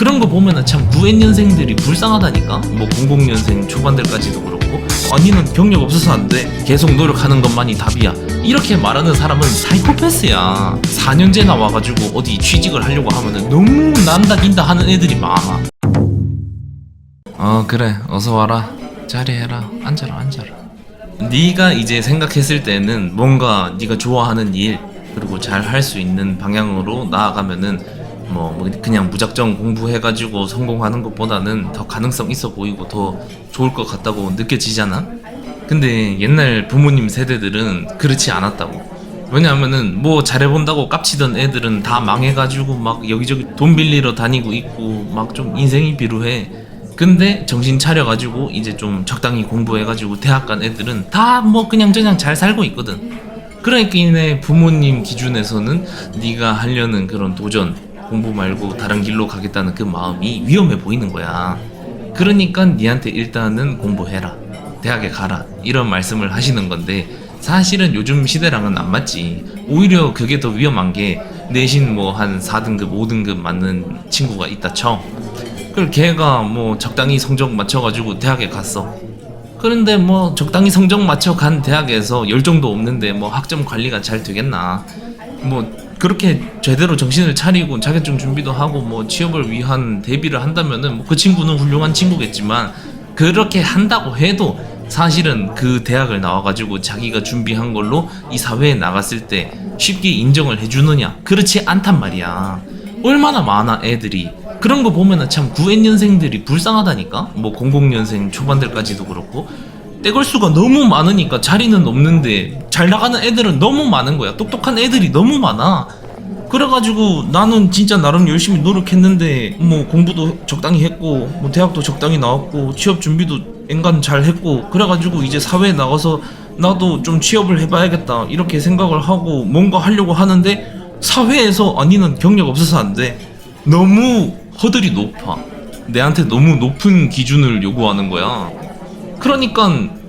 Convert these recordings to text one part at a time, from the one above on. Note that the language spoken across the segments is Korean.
그런 거 보면은 참 9N년생들이 불쌍하다니까? 뭐 00년생 초반들까지도 그렇고. 아니는 경력 없어서 안 돼. 계속 노력하는 것만이 답이야. 이렇게 말하는 사람은 사이코패스야. 4년째 나와가지고 어디 취직을 하려고 하면은 너무 난다 긴다 하는 애들이 많아. 어 그래. 어서 와라. 자리해라. 앉아라 앉아라. 네가 이제 생각했을 때는 뭔가 네가 좋아하는 일 그리고 잘 할 수 있는 방향으로 나아가면은 뭐, 뭐 그냥 무작정 공부해가지고 성공하는 것보다는 더 가능성 있어 보이고 더 좋을 것 같다고 느껴지잖아. 근데 옛날 부모님 세대들은 그렇지 않았다고. 왜냐하면은 뭐 잘해본다고 깝치던 애들은 다 망해가지고 막 여기저기 돈 빌리러 다니고 있고 막 좀 인생이 비루해. 근데 정신 차려가지고 이제 좀 적당히 공부해가지고 대학 간 애들은 다 뭐 그냥 저냥 잘 살고 있거든. 그러니까 이내 부모님 기준에서는 네가 하려는 그런 도전 공부 말고 다른 길로 가겠다는 그 마음이 위험해 보이는 거야. 그러니까 니한테 일단은 공부해라. 대학에 가라. 이런 말씀을 하시는 건데 사실은 요즘 시대랑은 안 맞지. 오히려 그게 더 위험한 게 내신 뭐 한 4등급, 5등급 맞는 친구가 있다 쳐. 그걸 걔가 뭐 적당히 성적 맞춰가지고 대학에 갔어. 그런데 뭐 적당히 성적 맞춰 간 대학에서 열정도 없는데 뭐 학점 관리가 잘 되겠나? 뭐 그렇게 제대로 정신을 차리고 자격증 준비도 하고 뭐 취업을 위한 대비를 한다면은 뭐 그 친구는 훌륭한 친구겠지만 그렇게 한다고 해도 사실은 그 대학을 나와가지고 자기가 준비한 걸로 이 사회에 나갔을 때 쉽게 인정을 해주느냐? 그렇지 않단 말이야. 얼마나 많아 애들이 그런 거 보면은 참 9N년생들이 불쌍하다니까 뭐 00년생 초반들까지도 그렇고 떼걸 수가 너무 많으니까 자리는 없는데 잘 나가는 애들은 너무 많은 거야. 똑똑한 애들이 너무 많아. 그래가지고 나는 진짜 나름 열심히 노력했는데 뭐 공부도 적당히 했고 뭐 대학도 적당히 나왔고 취업 준비도 엔간 잘 했고 그래가지고 이제 사회에 나가서 나도 좀 취업을 해봐야겠다 이렇게 생각을 하고 뭔가 하려고 하는데 사회에서 아니는 경력 없어서 안 돼. 너무 허들이 높아. 내한테 너무 높은 기준을 요구하는 거야. 그러니까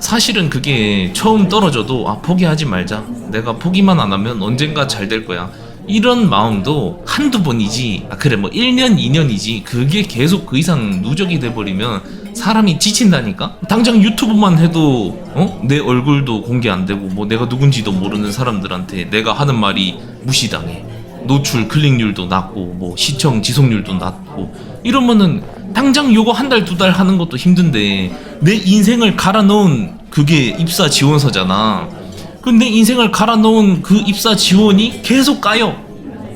사실은 그게 처음 떨어져도 아 포기하지 말자. 내가 포기만 안 하면 언젠가 잘 될 거야. 이런 마음도 한두 번이지 아 그래 뭐 1년 2년이지 그게 계속 그 이상 누적이 돼버리면 사람이 지친다니까? 당장 유튜브만 해도 어? 내 얼굴도 공개 안 되고 뭐 내가 누군지도 모르는 사람들한테 내가 하는 말이 무시당해 노출 클릭률도 낮고 뭐 시청 지속률도 낮고 이러면은 당장 요거 한 달두달 하는 것도 힘든데 내 인생을 갈아 넣은 그게 입사 지원서잖아. 근데 인생을 갈아 넣은 그 입사 지원이 계속 까요.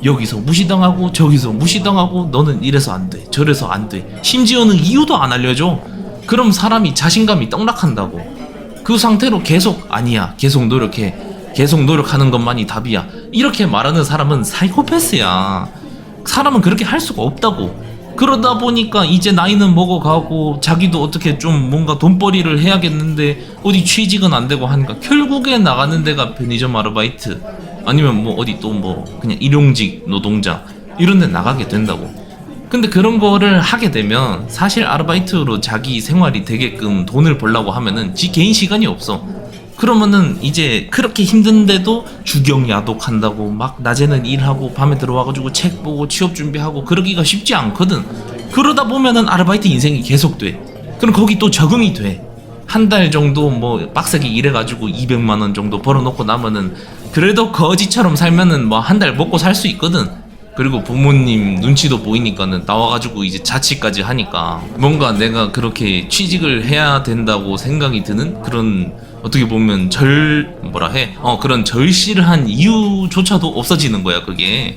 여기서 무시당하고 저기서 무시당하고 너는 이래서 안 돼. 저래서 안 돼. 심지어는 이유도 안 알려줘. 그럼 사람이 자신감이 떡락한다고. 그 상태로 계속 아니야. 계속 노력해. 계속 노력하는 것만이 답이야. 이렇게 말하는 사람은 사이코패스야. 사람은 그렇게 할 수가 없다고. 그러다 보니까 이제 나이는 먹어가고 자기도 어떻게 좀 뭔가 돈벌이를 해야겠는데 어디 취직은 안 되고 하니까 결국에 나가는 데가 편의점 아르바이트 아니면 뭐 어디 또 뭐 그냥 일용직 노동자 이런 데 나가게 된다고. 근데 그런 거를 하게 되면 사실 아르바이트로 자기 생활이 되게끔 돈을 벌라고 하면은 지 개인 시간이 없어. 그러면은 이제 그렇게 힘든데도 주경 야독한다고 막 낮에는 일하고 밤에 들어와가지고 책 보고 취업 준비하고 그러기가 쉽지 않거든. 그러다 보면은 아르바이트 인생이 계속돼. 그럼 거기 또 적응이 돼. 한 달 정도 뭐 빡세게 일해가지고 200만 원 정도 벌어놓고 나면은 그래도 거지처럼 살면은 뭐 한 달 먹고 살 수 있거든. 그리고 부모님 눈치도 보이니까는 나와가지고 이제 자취까지 하니까 뭔가 내가 그렇게 취직을 해야 된다고 생각이 드는 그런 어떻게 보면 절 뭐라 해? 어 그런 절실한 이유조차도 없어지는 거야 그게.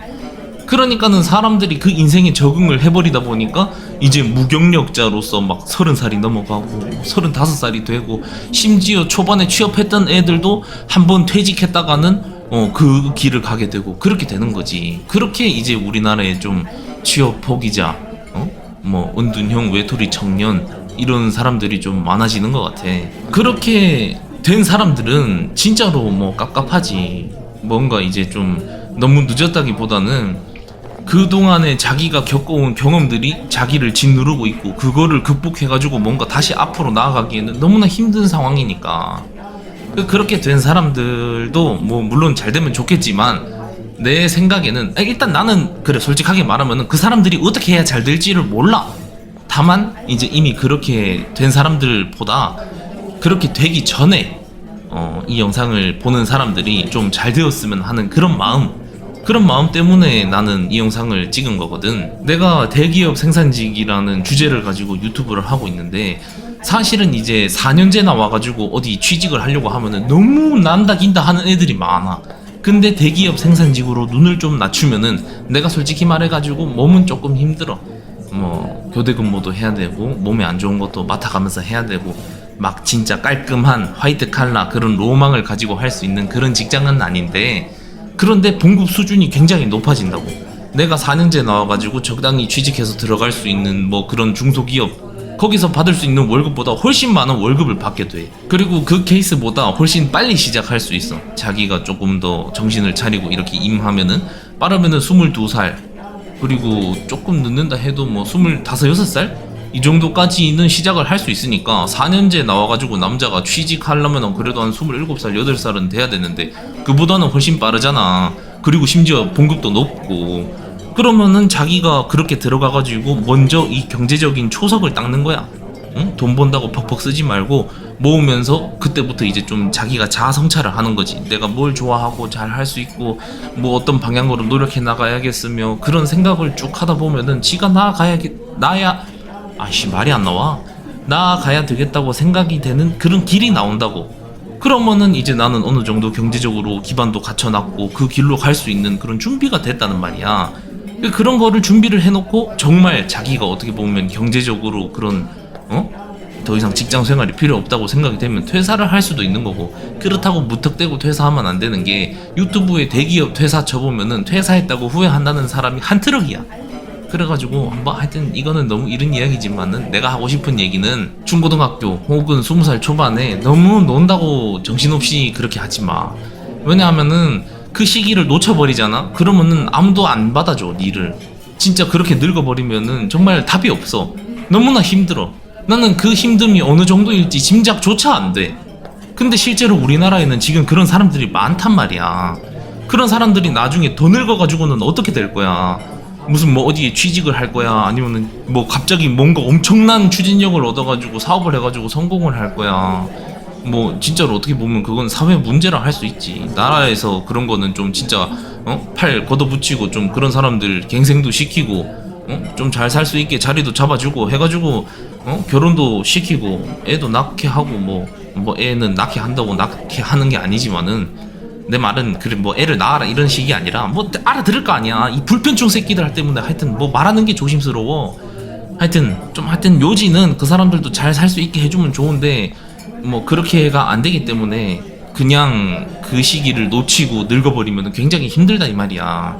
그러니까는 사람들이 그 인생에 적응을 해버리다 보니까 이제 무경력자로서 막 서른 살이 넘어가고 서른 다섯 살이 되고 심지어 초반에 취업했던 애들도 한 번 퇴직했다가는 어 그 길을 가게 되고 그렇게 되는 거지. 그렇게 이제 우리나라에 좀 취업 포기자, 어 뭐 은둔형 외톨이 청년 이런 사람들이 좀 많아지는 것 같아. 그렇게 된 사람들은 진짜로 뭐 깝깝하지. 뭔가 이제 좀 너무 늦었다기보다는 그동안에 자기가 겪어온 경험들이 자기를 짓누르고 있고 그거를 극복해가지고 뭔가 다시 앞으로 나아가기에는 너무나 힘든 상황이니까 그- 그렇게 된 사람들도 뭐 물론 잘 되면 좋겠지만 내 생각에는 아, 일단 나는 그래 솔직하게 말하면은 그 사람들이 어떻게 해야 잘 될지를 몰라. 다만 이제 이미 그렇게 된 사람들보다 그렇게 되기 전에 어, 이 영상을 보는 사람들이 좀 잘 되었으면 하는 그런 마음 그런 마음 때문에 나는 이 영상을 찍은 거거든. 내가 대기업 생산직이라는 주제를 가지고 유튜브를 하고 있는데 사실은 이제 4년째 나 와가지고 어디 취직을 하려고 하면은 너무 난다 긴다 하는 애들이 많아. 근데 대기업 생산직으로 눈을 좀 낮추면은 내가 솔직히 말해가지고 몸은 조금 힘들어. 뭐 교대 근무도 해야 되고 몸에 안 좋은 것도 맡아가면서 해야 되고 막 진짜 깔끔한 화이트 칼라 그런 로망을 가지고 할 수 있는 그런 직장은 아닌데 그런데 봉급 수준이 굉장히 높아진다고. 내가 4년째 나와가지고 적당히 취직해서 들어갈 수 있는 뭐 그런 중소기업 거기서 받을 수 있는 월급보다 훨씬 많은 월급을 받게 돼. 그리고 그 케이스보다 훨씬 빨리 시작할 수 있어. 자기가 조금 더 정신을 차리고 이렇게 임하면은 빠르면은 22살 그리고 조금 늦는다 해도 뭐 25, 6살? 이 정도까지는 시작을 할 수 있으니까 4년째 나와가지고 남자가 취직하려면 그래도 한 27살, 8살은 돼야 되는데 그보다는 훨씬 빠르잖아. 그리고 심지어 봉급도 높고 그러면은 자기가 그렇게 들어가가지고 먼저 이 경제적인 초석을 닦는 거야. 응? 돈 번다고 퍽퍽 쓰지 말고 모으면서 그때부터 이제 좀 자기가 자아 성찰을 하는 거지. 내가 뭘 좋아하고 잘 할 수 있고 뭐 어떤 방향으로 노력해 나가야겠으며 그런 생각을 쭉 하다 보면은 지가 나아가야겠 나야 아씨 말이 안 나와 나아가야 되겠다고 생각이 되는 그런 길이 나온다고. 그러면은 이제 나는 어느 정도 경제적으로 기반도 갖춰놨고 그 길로 갈 수 있는 그런 준비가 됐다는 말이야. 그런 거를 준비를 해놓고 정말 자기가 어떻게 보면 경제적으로 그런 어? 더 이상 직장 생활이 필요 없다고 생각이 되면 퇴사를 할 수도 있는 거고 그렇다고 무턱대고 퇴사하면 안 되는 게 유튜브에 대기업 퇴사 쳐보면은 퇴사했다고 후회한다는 사람이 한 트럭이야 그래가지고 한번 하여튼 이거는 너무 이른 이야기지만은 내가 하고 싶은 얘기는 중고등학교 혹은 20살 초반에 너무 논다고 정신없이 그렇게 하지 마 왜냐하면은 그 시기를 놓쳐버리잖아 그러면은 아무도 안 받아줘 니를 진짜 그렇게 늙어버리면은 정말 답이 없어 너무나 힘들어 나는 그 힘듦이 어느 정도일지 짐작조차 안 돼. 근데 실제로 우리나라에는 지금 그런 사람들이 많단 말이야. 그런 사람들이 나중에 더 늙어가지고는 어떻게 될 거야? 무슨 뭐 어디에 취직을 할 거야? 아니면은 뭐 갑자기 뭔가 엄청난 추진력을 얻어가지고 사업을 해가지고 성공을 할 거야? 뭐 진짜로 어떻게 보면 그건 사회 문제라 할 수 있지. 나라에서 그런 거는 좀 진짜 어? 팔 걷어붙이고 좀 그런 사람들 갱생도 시키고 어? 좀 잘 살 수 있게 자리도 잡아주고 해가지고 어? 결혼도 시키고 애도 낳게 하고 뭐, 뭐 애는 낳게 한다고 낳게 하는 게 아니지만은 내 말은 그래 뭐 애를 낳아라 이런 식이 아니라 뭐 알아들을 거 아니야. 이 불편충 새끼들 때문에 하여튼 뭐 말하는 게 조심스러워. 하여튼 좀 하여튼 요지는 그 사람들도 잘 살 수 있게 해주면 좋은데 뭐 그렇게가 안 되기 때문에 그냥 그 시기를 놓치고 늙어버리면 굉장히 힘들다 이 말이야.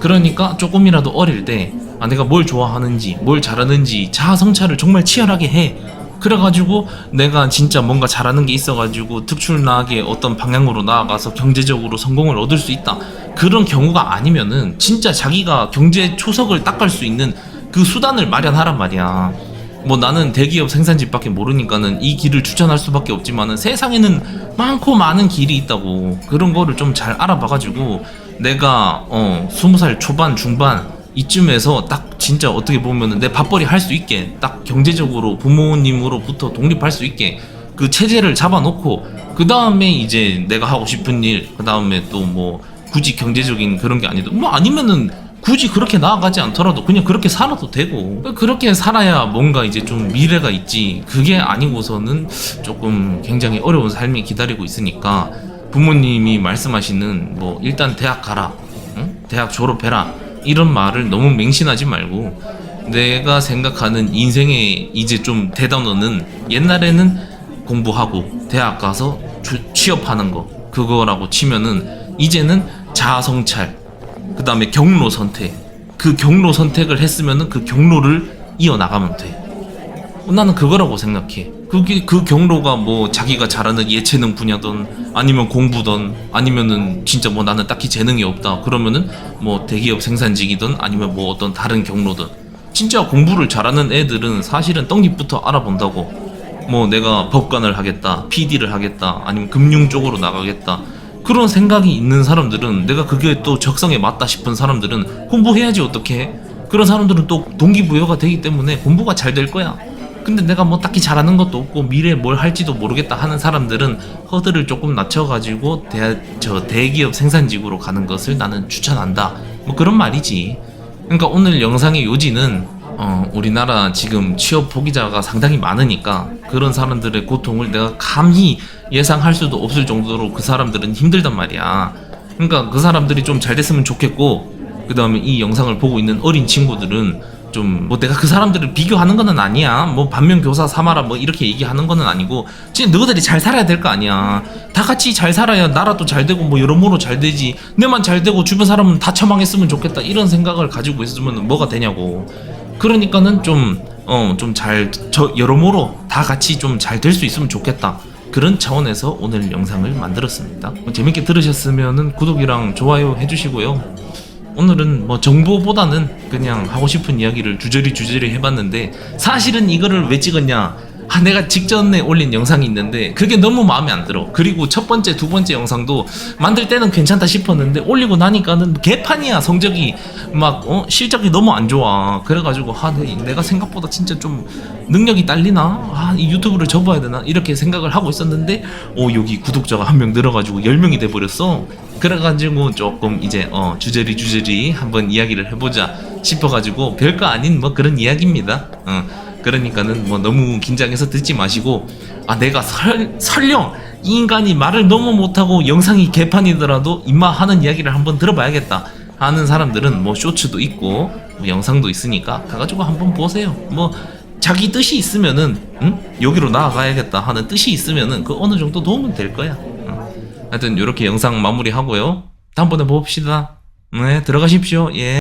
그러니까 조금이라도 어릴 때 아, 내가 뭘 좋아하는지 뭘 잘하는지 자아 성찰을 정말 치열하게 해 그래가지고 내가 진짜 뭔가 잘하는 게 있어가지고 특출나게 어떤 방향으로 나아가서 경제적으로 성공을 얻을 수 있다. 그런 경우가 아니면은 진짜 자기가 경제 초석을 닦을 수 있는 그 수단을 마련하란 말이야. 뭐 나는 대기업 생산직밖에 모르니까는 이 길을 추천할 수밖에 없지만은 세상에는 많고 많은 길이 있다고. 그런 거를 좀 잘 알아봐가지고 내가 어 스무 살 초반 중반 이쯤에서 딱 진짜 어떻게 보면은 내 밥벌이 할 수 있게 딱 경제적으로 부모님으로부터 독립할 수 있게 그 체제를 잡아놓고 그 다음에 이제 내가 하고 싶은 일 그 다음에 또 뭐 굳이 경제적인 그런 게 아니도 뭐 아니면은 굳이 그렇게 나아가지 않더라도 그냥 그렇게 살아도 되고 그렇게 살아야 뭔가 이제 좀 미래가 있지 그게 아니고서는 조금 굉장히 어려운 삶이 기다리고 있으니까 부모님이 말씀하시는 뭐 일단 대학 가라 응? 대학 졸업해라 이런 말을 너무 맹신하지 말고 내가 생각하는 인생의 이제 좀 대단어는 옛날에는 공부하고 대학 가서 주- 취업하는 거 그거라고 치면은 이제는 자아 성찰 그 다음에 경로 선택. 그 경로 선택을 했으면은 그 경로를 이어나가면 돼 나는 그거라고 생각해. 그게 그 경로가 뭐 자기가 잘하는 예체능 분야든 아니면 공부든 아니면은 진짜 뭐 나는 딱히 재능이 없다. 그러면은 뭐 대기업 생산직이든 아니면 뭐 어떤 다른 경로든 진짜 공부를 잘하는 애들은 사실은 떡잎부터 알아본다고. 뭐 내가 법관을 하겠다 PD를 하겠다 아니면 금융 쪽으로 나가겠다. 그런 생각이 있는 사람들은 내가 그게 또 적성에 맞다 싶은 사람들은 공부해야지 어떻게 그런 사람들은 또 동기부여가 되기 때문에 공부가 잘 될 거야 근데 내가 뭐 딱히 잘하는 것도 없고 미래에 뭘 할지도 모르겠다 하는 사람들은 허들을 조금 낮춰가지고 대, 저 대기업 생산직으로 가는 것을 나는 추천한다 뭐 그런 말이지 그러니까 오늘 영상의 요지는 어, 우리나라 지금 취업 포기자가 상당히 많으니까 그런 사람들의 고통을 내가 감히 예상할 수도 없을 정도로 그 사람들은 힘들단 말이야. 그러니까 그 사람들이 좀 잘 됐으면 좋겠고 그 다음에 이 영상을 보고 있는 어린 친구들은 좀 뭐 내가 그 사람들을 비교하는 거는 아니야. 뭐 반면 교사 삼아라 뭐 이렇게 얘기하는 거는 아니고 진짜 너희들이 잘 살아야 될 거 아니야. 다 같이 잘 살아야 나라도 잘 되고 뭐 여러모로 잘 되지. 내만 잘 되고 주변 사람은 다 처망했으면 좋겠다. 이런 생각을 가지고 있으면 뭐가 되냐고. 그러니까는 좀 어 좀 잘 저 여러모로 다 같이 좀 잘 될 수 있으면 좋겠다. 그런 차원에서 오늘 영상을 만들었습니다. 뭐 재밌게 들으셨으면은 구독이랑 좋아요 해주시고요. 오늘은 뭐 정보보다는 그냥 하고 싶은 이야기를 주저리 주저리 해봤는데 사실은 이거를 왜 찍었냐? 아, 내가 직전에 올린 영상이 있는데 그게 너무 마음에 안 들어. 그리고 첫 번째, 두 번째 영상도 만들 때는 괜찮다 싶었는데 올리고 나니까는 개판이야 성적이 막 어? 실적이 너무 안 좋아. 그래가지고 아, 내- 내가 생각보다 진짜 좀 능력이 딸리나? 아, 이 유튜브를 접어야 되나? 이렇게 생각을 하고 있었는데 어 여기 구독자가 한 명 늘어가지고 10명이 돼버렸어. 그래가지고 조금 이제 어 주저리 주저리 한번 이야기를 해보자 싶어가지고 별거 아닌 뭐 그런 이야기입니다. 어 그러니까는 뭐 너무 긴장해서 듣지 마시고 아 내가 설 설령 이 인간이 말을 너무 못하고 영상이 개판이더라도 임마 하는 이야기를 한번 들어봐야겠다 하는 사람들은 뭐 쇼츠도 있고 뭐 영상도 있으니까 가가지고 한번 보세요. 뭐 자기 뜻이 있으면은 응? 여기로 나아가야겠다 하는 뜻이 있으면은 그 어느 정도 도움은 될 거야. 응. 하여튼 이렇게 영상 마무리하고요. 다음번에 봅시다. 네, 들어가십시오. 예.